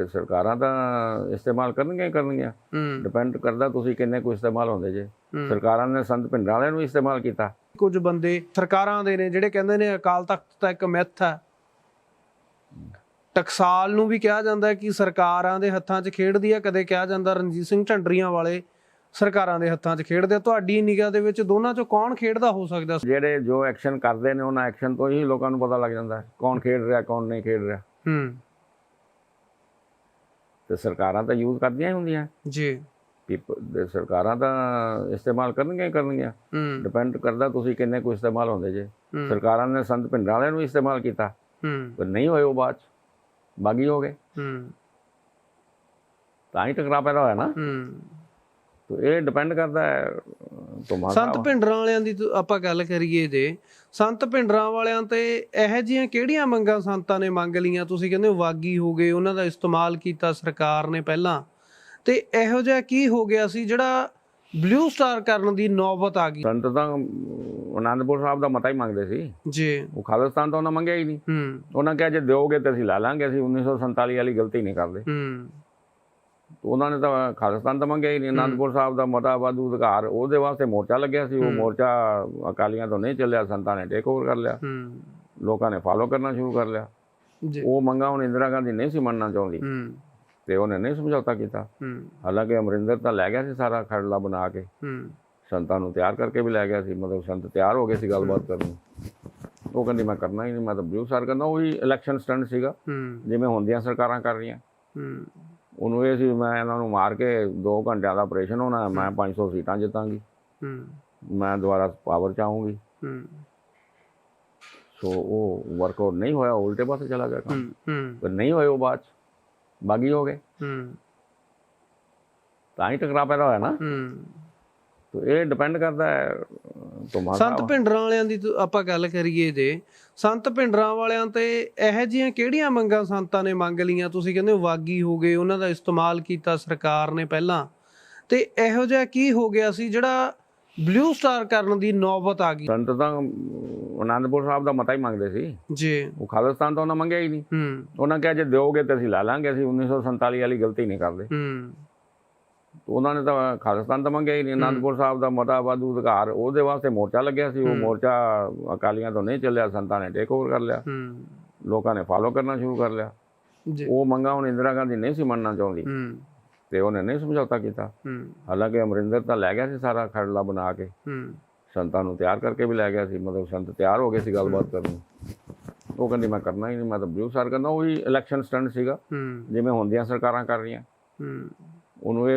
ਦੇ ਸਰਕਾਰਾਂ ਤਾਂ ਇਸਤੇਮਾਲ ਕਰਨਗੀਆਂ ਹੀ ਕਰਨਗੀਆਂ। ਡਿਪੈਂਡ ਕਰਦਾ ਤੁਸੀਂ ਕਿੰਨੇ ਕੁ ਇਸਤੇਮਾਲ ਹੁੰਦੇ ਜੇ। ਸਰਕਾਰਾਂ ਨੇ ਸੰਤ ਭਿੰਡਰਾਂ ਵਾਲਿਆਂ ਨੂੰ ਇਸਤੇਮਾਲ ਕੀਤਾ। ਕੁਝ ਬੰਦੇ ਸਰਕਾਰਾਂ ਦੇ ਨੇ ਜਿਹੜੇ ਕਹਿੰਦੇ ਨੇ ਅਕਾਲ ਤਖਤ ਤਾਂ ਇੱਕ ਮਿੱਥ ਹੈ। ਟਕਸਾਲ ਨੂੰ ਵੀ ਕਿਹਾ ਜਾਂਦਾ ਕਿ ਸਰਕਾਰਾਂ ਦੇ ਹੱਥਾਂ 'ਚ ਖੇਡਦੀ ਹੈ ਕਦੇ ਕਿਹਾ ਜਾਂਦਾ ਰਣਜੀਤ ਸਿੰਘ ਢੰਡਰੀਆਂ ਵਾਲੇ ਸਰਕਾਰਾਂ ਦੇ ਹੱਥਾਂ 'ਚ ਖੇਡਦੇ ਆ। ਤੁਹਾਡੀ ਨਿਗਾਹ ਦੇ ਵਿੱਚ ਦੋਨਾਂ 'ਚੋਂ ਕੌਣ ਖੇਡਦਾ ਹੋ ਸਕਦਾ ਜਿਹੜੇ ਜੋ ਐਕਸ਼ਨ ਕਰਦੇ ਨੇ ਉਹਨਾਂ ਐਕਸ਼ਨ ਤੋਂ ਹੀ ਲੋਕਾਂ ਨੂੰ ਪਤਾ ਲੱਗ ਜਾਂਦਾ ਕੌਣ ਖੇਡ ਰਿਹਾ ਕੌਣ ਨਹੀਂ ਖੇਡ ਰਿਹਾ। ਹੂੰ। ਤੇ ਸਰਕਾਰਾਂ ਤਾਂ ਯੂਜ਼ ਕਰਦੀਆਂ ਹੀ ਹੁੰਦੀਆਂ। ਜੀ। ਦੇ ਸਰਕਾਰਾਂ ਤਾਂ ਇਸਤੇਮਾਲ ਕਰਨਗੀਆਂ ਹੀ ਕਰਨਗੀਆਂ। ਡਿਪੈਂਡ ਕਰਦਾ ਤੁਸੀਂ ਕਿੰਨੇ ਕੁ ਇਸਤੇਮਾਲ ਹੁੰਦੇ ਜੇ। ਸਰਕਾਰਾਂ ਨੇ ਸੰਤ ਭਿੰਡਰਾਂ ਵਾਲਿਆਂ ਨੂੰ ਇਸਤੇਮਾਲ ਕੀਤਾ। ਪਰ ਨਹੀਂ ਹੋਏ ਉਹ ਬਾਅਦ ਬਾਗੀ ਹੋ ਗਏ। ਤਾਂ ਹੀ ਟਕਰਾ ਪੈਦਾ ਹੋਇਆ ਨਾ। ਇਹ ਡਿਪੈਂਡ ਕਰਦਾ ਹੈ ਤੁਹਾਡਾ ਸੰਤ ਭਿੰਡਰਾਂ ਵਾਲਿਆਂ ਦੀ ਆਪਾਂ ਗੱਲ ਕਰੀਏ ਜੇ ਸੰਤ ਭਿੰਡਰਾਂ ਵਾਲਿਆਂ ਤੇ ਇਹੋ ਜਿਹੀਆਂ ਕਿਹੜੀਆਂ ਮੰਗਾਂ ਸੰਤਾਂ ਨੇ ਮੰਗ ਲੀਆਂ ਤੁਸੀਂ ਕਹਿੰਦੇ ਵਾਗੀ ਹੋ ਗਏ ਉਹਨਾਂ ਦਾ ਇਸਤੇਮਾਲ ਕੀਤਾ ਸਰਕਾਰ ਨੇ ਪਹਿਲਾਂ। ਤੇ ਇਹੋ ਜਿਹਾ ਕੀ ਹੋ ਗਿਆ ਸੀ ਜਿਹੜਾ ਬਲੂ ਸਟਾਰ ਕਰਨ ਦੀ ਨੌਬਤ ਆ ਗਈ? ਸੰਤ ਤਾਂ ਅਮ, ਅਨੰਦਪੁਰ ਸਾਹਿਬ ਦਾ ਮਤਾ ਹੀ ਮੰਗਦੇ ਸੀ। ਜੀ। ਉਹ ਖਾਲਿਸਤਾਨ ਤਾਂ ਉਹਨਾਂ ਮੰਗਿਆ ਹੀ ਨਹੀਂ। ਹੂੰ। ਉਹਨਾਂ ਕਿਹਾ ਜੇ ਦਿਓਗੇ ਤੇ ਅਸੀਂ ਲਾ ਲਾਂਗੇ ਅਸੀਂ 1947 ਵਾਲੀ ਗਲਤੀ ਨਹੀਂ ਕਰਦੇ। ਹੂੰ। ਉਹਨਾਂ ਨੇ ਤਾਂ ਖਾਲਿਸਤਾਨ ਤਾਂ ਮੰਗਿਆ ਹੀ ਨਹੀਂ ਅਨੰਦਪੁਰ ਸਾਹਿਬ ਦਾ ਮਤਾ ਵਾਧੂ ਅਧਿਕਾਰ ਉਹਦੇ ਵਾਸਤੇ ਮੋਰਚਾ ਲੱਗਿਆ ਸੀ ਉਹ ਮੋਰਚਾ ਅਕਾਲੀਆਂ ਤੋਂ ਨਹੀਂ ਚੱਲਿਆ ਸੰਤਾਂ ਨੇ ਟੇਕ ਓਵਰ ਕਰ ਲਿਆ। ਹੂੰ। ਲੋਕਾਂ ਨੇ ਫਾਲੋ ਕਰਨਾ ਸ਼ੁਰੂ ਕਰ ਲਿਆ। ਉਹ ਮੰਗਾ ਹੁਣ ਇੰਦਰਾ ਗਾਂਧੀ ਨਹੀਂ ਸੀ ਮੰਨਣਾ ਚਾਹੁੰਦੀ। ਹੂੰ। ਤੇ ਉਹਨੇ ਨਹੀਂ ਸਮਝੌਤਾ ਕੀਤਾ। ਹੂੰ। ਹਾਲਾਂਕਿ ਅਮਰਿੰਦਰ ਤਾਂ ਲੈ ਗਿਆ ਸੀ ਸਾਰਾ ਖੜਲਾ ਬਣਾ ਕੇ। ਹੂੰ। ਸੰਤਾਂ ਨੂੰ ਤਿਆਰ ਕਰਕੇ ਵੀ ਲੈ ਗਿਆ ਸੀ ਮਤਲਬ ਸੰਤ ਤਿਆਰ ਹੋ ਗਏ ਸੀ ਗੱਲਬਾਤ ਕਰਨ ਨੂੰ। ਉਹ ਕਹਿੰਦੀ ਮੈਂ ਕਰਨਾ ਹੀ ਨਹੀਂ ਮੈਂ ਤਾਂ ਬਲੂ ਸਾਰ ਕਰਨਾ। ਉਹੀ ਇਲੈਕਸ਼ਨ ਸਟੰਟ ਸੀਗਾ। ਹੂੰ। ਜਿਵੇਂ ਹੁੰਦੀਆਂ ਸਰਕਾਰਾਂ ਕਰ ਰਹੀਆਂ। ਹੂੰ। ਉਹਨੂੰ ਇਹ ਸੀ ਮੈਂ ਇਹਨਾਂ ਨੂੰ ਮਾਰ ਕੇ 2 ਘੰਟਿਆਂ ਦਾ ਆਪਰੇਸ਼ਨ ਹੋਣਾ ਮੈਂ 500 ਸੀਟਾਂ ਜਿੱਤਾਂਗੀ। ਹੂੰ। ਮੈਂ ਦੁਬਾਰਾ ਪਾਵਰ ਚ ਆਊਂਗੀ। ਹੂੰ। ਸੋ ਉਹ ਵਰਕਆਊਟ ਨਹੀਂ ਹੋਇਆ ਉਲਟੇ ਪਾਸੇ ਚਲਾ ਗਿਆ ਕੰਮ। ਹੂੰ ਪਰ ਨਹੀਂ ਹੋਏ ਉਹ ਬਾਅਦ ਬਾਗੀ ਹੋ ਗਏ। ਹੂੰ। ਤਾਂ ਹੀ ਟਕਰਾ ਪੈਦਾ ਹੋਇਆ ਨਾ। ਹੂੰ। ਤੇ ਇਹ ਡਿਪੈਂਡ ਕਰਦਾ ਹੈ ਸੰਤ ਭਿੰਡਰਾਂ ਵਾਲਿਆਂ ਦੀ ਆਪਾਂ ਗੱਲ ਕਰੀਏ ਜੇ। ਸੰਤ ਭਿੰਡਰਾਂ ਵਾਲਿਆਂ ਤੇ ਇਹੋ ਜਿਹੀਆਂ ਕਿਹੜੀਆਂ ਮੰਗਾਂ ਸੰਤਾਂ ਨੇ ਮੰਗ ਲੀਆਂ ਤੁਸੀਂ ਕਹਿੰਦੇ ਹੋ ਵਾਗੀ ਹੋ ਗਏ ਉਹਨਾਂ ਦਾ ਇਸਤੇਮਾਲ ਕੀਤਾ ਸਰਕਾਰ ਨੇ ਪਹਿਲਾਂ। ਤੇ ਇਹੋ ਜਿਹਾ ਕੀ ਹੋ ਗਿਆ ਸੀ ਜਿਹੜਾ ਬਲੂ ਸਟਾਰ ਕਰਨ ਦੀ ਨੌਬਤ ਆ ਗਈ? ਸੰਤ ਤਾਂ ਅਮ, ਅਨੰਦਪੁਰ ਸਾਹਿਬ ਦਾ ਮਤਾ ਹੀ ਮੰਗਦੇ ਸੀ। ਜੀ। ਉਹ ਖਾਲਿਸਤਾਨ ਤਾਂ ਉਹਨਾਂ ਮੰਗਿਆ ਹੀ ਨਹੀਂ। ਹੂੰ। ਉਹਨਾਂ ਕਿਹਾ ਜੇ ਦਿਓਗੇ ਤੇ ਅਸੀਂ ਲਾ ਲਾਂਗੇ ਅਸੀਂ 1947 ਵਾਲੀ ਗਲਤੀ ਨਹੀਂ ਕਰਦੇ। ਹੂੰ। ਉਹਨਾਂ ਨੇ ਤਾਂ ਖਾਲਿਸਤਾਨ ਤਾਂ ਮੰਗਿਆ ਹੀ ਨਹੀਂ ਅਨੰਦਪੁਰ ਸਾਹਿਬ ਦਾ ਮਤਾ ਵਾਧੂ ਅਧਿਕਾਰ ਉਹਦੇ ਵਾਸਤੇ ਮੋਰਚਾ ਲੱਗਿਆ ਸੀ ਉਹ ਮੋਰਚਾ ਅਕਾਲੀਆਂ ਤੋਂ ਨਹੀਂ ਚੱਲਿਆ ਸੰਤਾਂ ਨੇ ਟੇਕ ਓਵਰ ਕਰ ਲਿਆ। ਲੋਕਾਂ ਨੇ ਫਾਲੋ ਕਰਨਾ ਸ਼ੁਰੂ ਕਰ ਲਿਆ। ਉਹ ਮੰਗਾ ਹੁਣ ਇੰਦਰਾ ਗਾਂਧੀ ਨਹੀਂ ਸੀ ਮੰਨਣਾ ਚਾਹੁੰਦੀ। ਤੇ ਉਹਨੇ ਨਹੀਂ ਸਮਝੌਤਾ ਕੀਤਾ। ਹਾਲਾਂਕਿ ਅਮਰਿੰਦਰ ਤਾਂ ਲੈ ਗਿਆ ਸੀ ਸਾਰਾ ਖੜਲਾ ਬਣਾ ਕੇ। ਸੰਤਾਂ ਨੂੰ ਤਿਆਰ ਕਰਕੇ ਵੀ ਲੈ ਗਿਆ ਸੀ ਮਤਲਬ ਸੰਤ ਤਿਆਰ ਹੋ ਗਏ ਸੀ ਗੱਲਬਾਤ ਕਰਨ। ਨੂੰ ਉਹ ਕਹਿੰਦੀ ਮੈਂ ਕਰਨਾ ਹੀ ਨਹੀਂ ਮੈਂ ਤਾਂ ਬਲੂ ਸਾਰ ਕਰਨਾ। ਉਹੀ ਇਲੈਕਸ਼ਨ ਸਟੰਟ ਸੀਗਾ। ਜਿਵੇਂ ਹੁੰਦੀਆਂ ਸਰਕਾਰਾਂ ਕਰ ਰਹੀਆਂ। ਉਹਨੂੰ ਇਹ